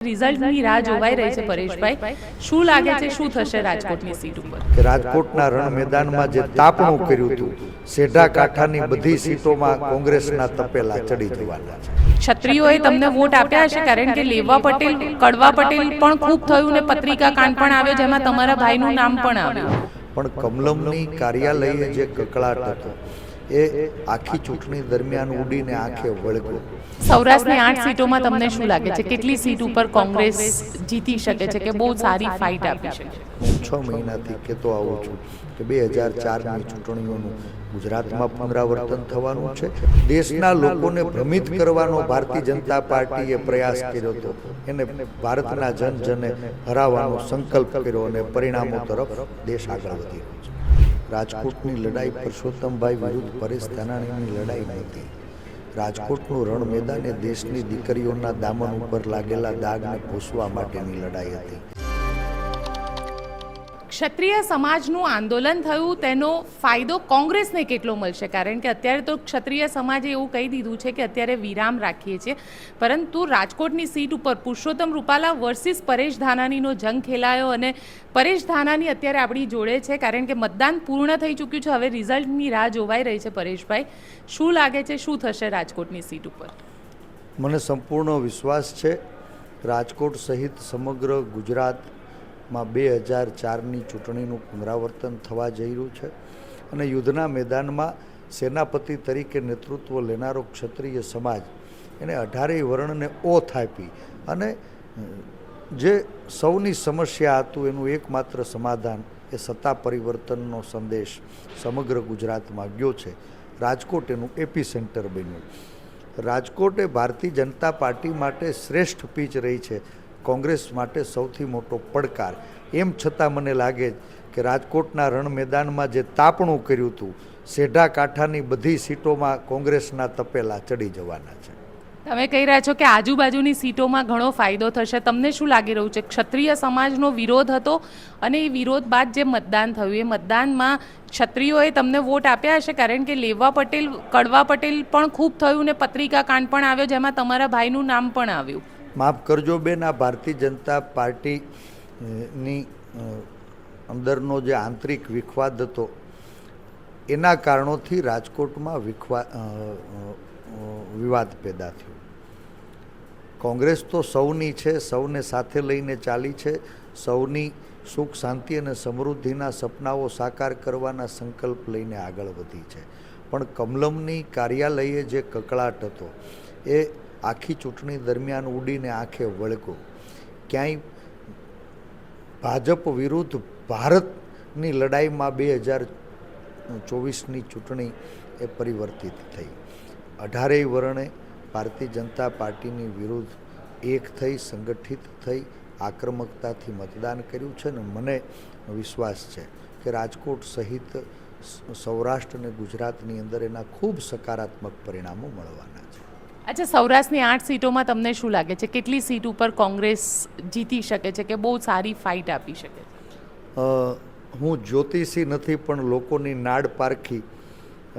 રિઝલ્ટની રાહ જોવાઈ રહી છે પરેશભાઈ. શું લાગે છે શું થશે રાજકોટની સીટ ઉપર? કે રાજકોટના રણ મેદાનમાં જે તાપણું કર્યું હતું સેઢા કાંઠાની બધી સીટોમાં કોંગ્રેસના તપેલા ચડી જવાના છે. ક્ષત્રિયોએ તમને વોટ આપ્યા હશે કારણ કે લેવા પટેલ કડવા પટેલ પણ ખૂબ થયું ને પત્રિકા કાંડ પણ આવ્યો જેમાં તમારા ભાઈનું નામ પણ આવ્યું પણ કમલમની કાર્યાલયે જે કકળાટ હતો એ આખી ચૂંટણી દરમિયાન ઉડીને આંખે વળગ્યો સૌરાષ્ટ્રની આઠ સીટોમાં તમને શું લાગે છે? કેટલી સીટ ઉપર કોંગ્રેસ જીતી શકે છે કે બહુ સારી ફાઇટ આપી શકે હું છ? મહિનાથી કહેતો આવું છું કે બે હજાર ચારની ચૂંટણીઓનું ગુજરાતમાં પુનરાવર્તન થવાનું છે. દેશના લોકોને ભ્રમિત કરવાનો ભારતીય જનતા પાર્ટીએ પ્રયાસ કર્યો હતો. એને ભારતના જન જને હરાવવાનો સંકલ્પ કર્યો અને પરિણામો તરફ દેશ આગળ વધી રહ્યો છે. રાજકોટની લડાઈ પરસોત્તમભાઈ વિરુદ્ધ પરેશ ધાનાણીની લડાઈ નહોતી. રાજકોટનું રણ મેદાન એ દેશની દીકરીઓના દામન ઉપર લાગેલા દાગને ભૂસવા માટેની લડાઈ હતી. ક્ષત્રિય સમાજનું આંદોલન થયું, તેનો ફાયદો કોંગ્રેસને કેટલો મળશે? કારણ કે અત્યારે તો ક્ષત્રિય સમાજે એવું કહી દીધું છે કે અત્યારે વિરામ રાખીએ છીએ. પરંતુ રાજકોટની સીટ ઉપર પુરુષોત્તમ રૂપાલા વર્સિસ પરેશ ધાનાનીનો જંગ ખેલાયો અને પરેશ ધાનાની અત્યારે આપણી જોડે છે, કારણ કે મતદાન પૂર્ણ થઈ ચૂક્યું છે. હવે રિઝલ્ટની રાહ જોવાઈ રહી છે પરેશભાઈ. શું લાગે છે, શું થશે રાજકોટની સીટ ઉપર? મને સંપૂર્ણ વિશ્વાસ છે. રાજકોટ સહિત સમગ્ર ગુજરાતમાં બે હજાર ચારની ચૂંટણીનું પુનરાવર્તન થવા જઈ રહ્યું છે અને યુદ્ધના મેદાનમાં સેનાપતિ તરીકે નેતૃત્વ લેનારો ક્ષત્રિય સમાજ એને અઢારેય વર્ણને ઓથ આપી અને જે સૌની સમસ્યા હતું એનું એકમાત્ર સમાધાન એ સત્તા પરિવર્તનનો સંદેશ સમગ્ર ગુજરાતમાં ગયો છે. રાજકોટ એનું એપી સેન્ટર બન્યું. રાજકોટ એ ભારતીય જનતા પાર્ટી માટે શ્રેષ્ઠ પીચ રહી છે. કોંગ્રેસ માટે સૌથી મોટો પડકાર. એમ છતાં મને લાગે કે રાજકોટના રણ મેદાનમાં જે તાપણું કર્યું હતું સેઢા કાંઠાની બધી સીટોમાં કોંગ્રેસના તપેલા ચડી જવાના છે. તમે કહી રહ્યા છો કે આજુબાજુની સીટોમાં ઘણો ફાયદો થશે. તમને શું લાગી રહ્યું છે? ક્ષત્રિય સમાજનો વિરોધ હતો અને એ વિરોધ બાદ જે મતદાન થયું, એ મતદાનમાં ક્ષત્રિયોએ તમને વોટ આપ્યા હશે? કારણ કે લેવા પટેલ, કડવા પટેલ પણ ખૂબ થયું ને પત્રિકા કાંડ પણ આવ્યો, જેમાં તમારા ભાઈનું નામ પણ આવ્યું. માફ કરજો બેન આ ભારતીય જનતા પાર્ટી અ, ની અ, અંદરનો જે આંતરિક વિખવાદ હતો એના કારણોથી રાજકોટમાં વિખવા વિવાદ પેદા થયો. કોંગ્રેસ તો સૌની છે સૌને સાથે લઈને ચાલી છે સૌની સુખ શાંતિ અને સમૃદ્ધિના સપનાઓ સાકાર કરવાના સંકલ્પ લઈને આગળ વધી છે. પણ કમલમની કાર્યાલયે જે કકળાટ હતો એ આખી ચૂંટણી દરમિયાન ઉડીને આંખે વળગો. ક્યાંય ભાજપ વિરુદ્ધ ભારતની લડાઈમાં બે હજાર ચોવીસની ચૂંટણી એ પરિવર્તિત થઈ. અઢારેય વર્ણે ભારતીય જનતા પાર્ટીની વિરુદ્ધ એક થઈ, સંગઠિત થઈ, આક્રમકતાથી મતદાન કર્યું છે ને મને વિશ્વાસ છે કે રાજકોટ સહિત સૌરાષ્ટ્ર અને ગુજરાતની અંદર એના ખૂબ સકારાત્મક પરિણામો મળવાના છે. અચ્છા, સૌરાષ્ટ્રની આઠ સીટોમાં તમને શું લાગે છે? કેટલી સીટ ઉપર કોંગ્રેસ જીતી શકે છે કે બહુ સારી ફાઇટ આપી શકે હું જ્યોતિષી નથી, પણ લોકોની નાડ પારખી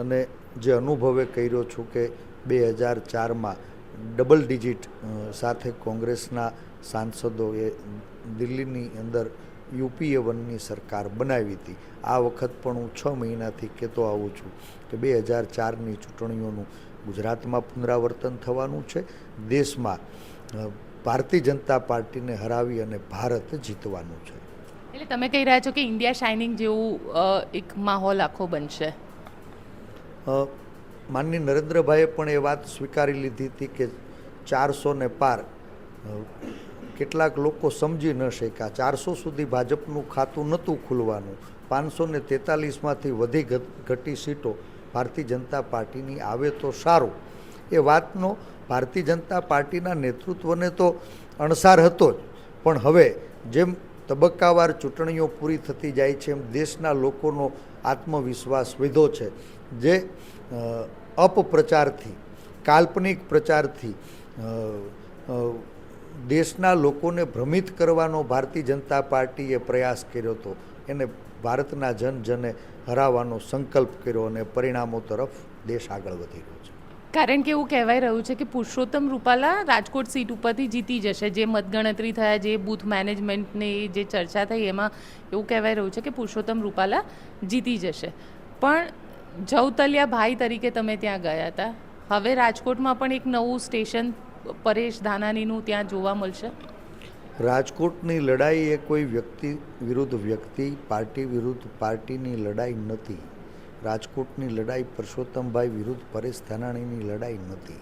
અને જે અનુભવે કર્યો છું કે બે હજાર ચારમાં ડબલ ડિજિટ સાથે કોંગ્રેસના સાંસદોએ દિલ્હીની અંદર યુપીએ વનની સરકાર બનાવી હતી. આ વખત પણ હું છ મહિનાથી કહેતો આવું છું કે બે હજાર ચારની ચૂંટણીઓનું ગુજરાતમાં પુનરાવર્તન થવાનું છે. દેશમાં ભારતીય જનતા પાર્ટીને હરાવી અને ભારત જીતવાનું છે. એટલે તમે કહી રહ્યા છો કે ઇન્ડિયા શાઇનિંગ જેવું એક માહોલ આખો બનશે. માનની નરેન્દ્રભાઈએ પણ એ વાત સ્વીકારી લીધી હતી કે ચારસો ને પાર કેટલાક લોકો સમજી ન શક્યા. ચારસો સુધી ભાજપનું ખાતું નહોતું ખુલવાનું. પાંચસો ને તેતાલીસમાંથી વધી ઘટી સીટો. ભારતીય જનતા પાર્ટીની આવે તો સારું. એ વાતનો ભારતીય જનતા પાર્ટીના નેતૃત્વને તો અણસાર હતો જ. પણ હવે જેમ તબક્કાવાર ચૂંટણીઓ પૂરી થતી જાય છે, એમ દેશના લોકોનો આત્મવિશ્વાસ વધ્યો છે. જે અપપ્રચારથી, કાલ્પનિક પ્રચારથી દેશના લોકોને ભ્રમિત કરવાનો ભારતીય જનતા પાર્ટીએ પ્રયાસ કર્યો હતો. એને ભારતના જન જને હરાવવાનો સંકલ્પ કર્યો અને પરિણામો તરફ દેશ આગળ વધી રહ્યો છે. કારણ કે એવું કહેવાય રહ્યું છે કે પુરુષોત્તમ રૂપાલા રાજકોટ સીટ ઉપરથી જીતી જશે. જે મતગણતરી થયા, જે બૂથ મેનેજમેન્ટની જે ચર્ચા થઈ, એમાં એવું કહેવાય રહ્યું છે કે પુરુષોત્તમ રૂપાલા જીતી જશે. પણ જવતલિયા ભાઈ તરીકે તમે ત્યાં ગયા હતા. હવે રાજકોટમાં પણ એક નવું સ્ટેશન, પરેશ ધાનાનીનું ત્યાં જોવા મળશે. રાજકોટની લડાઈ એ કોઈ વ્યક્તિ વિરુદ્ધ વ્યક્તિ, પાર્ટી વિરુદ્ધ પાર્ટીની લડાઈ નથી. રાજકોટની લડાઈ પરસોત્તમભાઈ વિરુદ્ધ પરેશ ધાનાણીની લડાઈ નથી.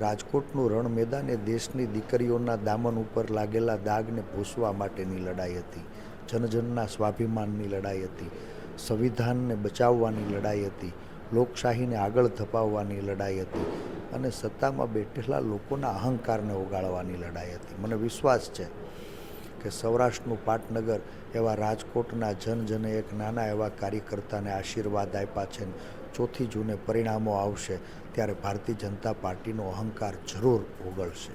રાજકોટનું રણ મેદાન એ દેશની દીકરીઓના દામન ઉપર લાગેલા દાગને ભૂસવા માટેની લડાઈ હતી. જનજનના સ્વાભિમાનની લડાઈ હતી. સંવિધાનને બચાવવાની લડાઈ હતી. લોકશાહીને આગળ ધપાવવાની લડાઈ હતી અને સત્તામાં બેઠેલા લોકોના અહંકારને ઓગાળવાની લડાઈ હતી. મને વિશ્વાસ છે કે સૌરાષ્ટ્રનું પાટનગર એવા રાજકોટના જનજને એક નાના એવા કાર્યકર્તાને આશીર્વાદ આપ્યા છે ચોથી જૂને પરિણામો આવશે ત્યારે ભારતીય જનતા પાર્ટીનો અહંકાર જરૂર ઓગળશે.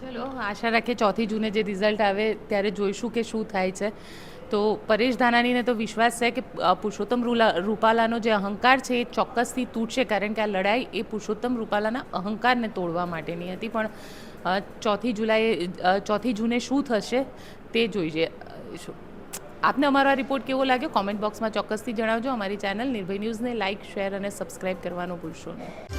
ચલો, આશા રાખીએ ચોથી જૂને જે રિઝલ્ટ આવે ત્યારે જોઈશું કે શું થાય છે. તો પરેશ ધાનાનીને તો વિશ્વાસ છે કે પુરુષોત્તમ રૂપાલાનો જે અહંકાર છે એ ચોક્કસથી તૂટશે કારણ કે આ લડાઈ એ પુરુષોત્તમ રૂપાલાના અહંકારને તોડવા માટેની હતી. પણ ચોથી જુલાઈ ચોથી જૂને શું થશે તે જોઈએ આપને અમારો આ રિપોર્ટ કેવો લાગ્યો? કોમેન્ટ બોક્સમાં ચોક્કસથી જણાવજો. અમારી ચેનલ નિર્ભય ન્યૂઝને લાઇક શેર અને સબસ્ક્રાઇબ કરવાનું ભૂલશો નહીં.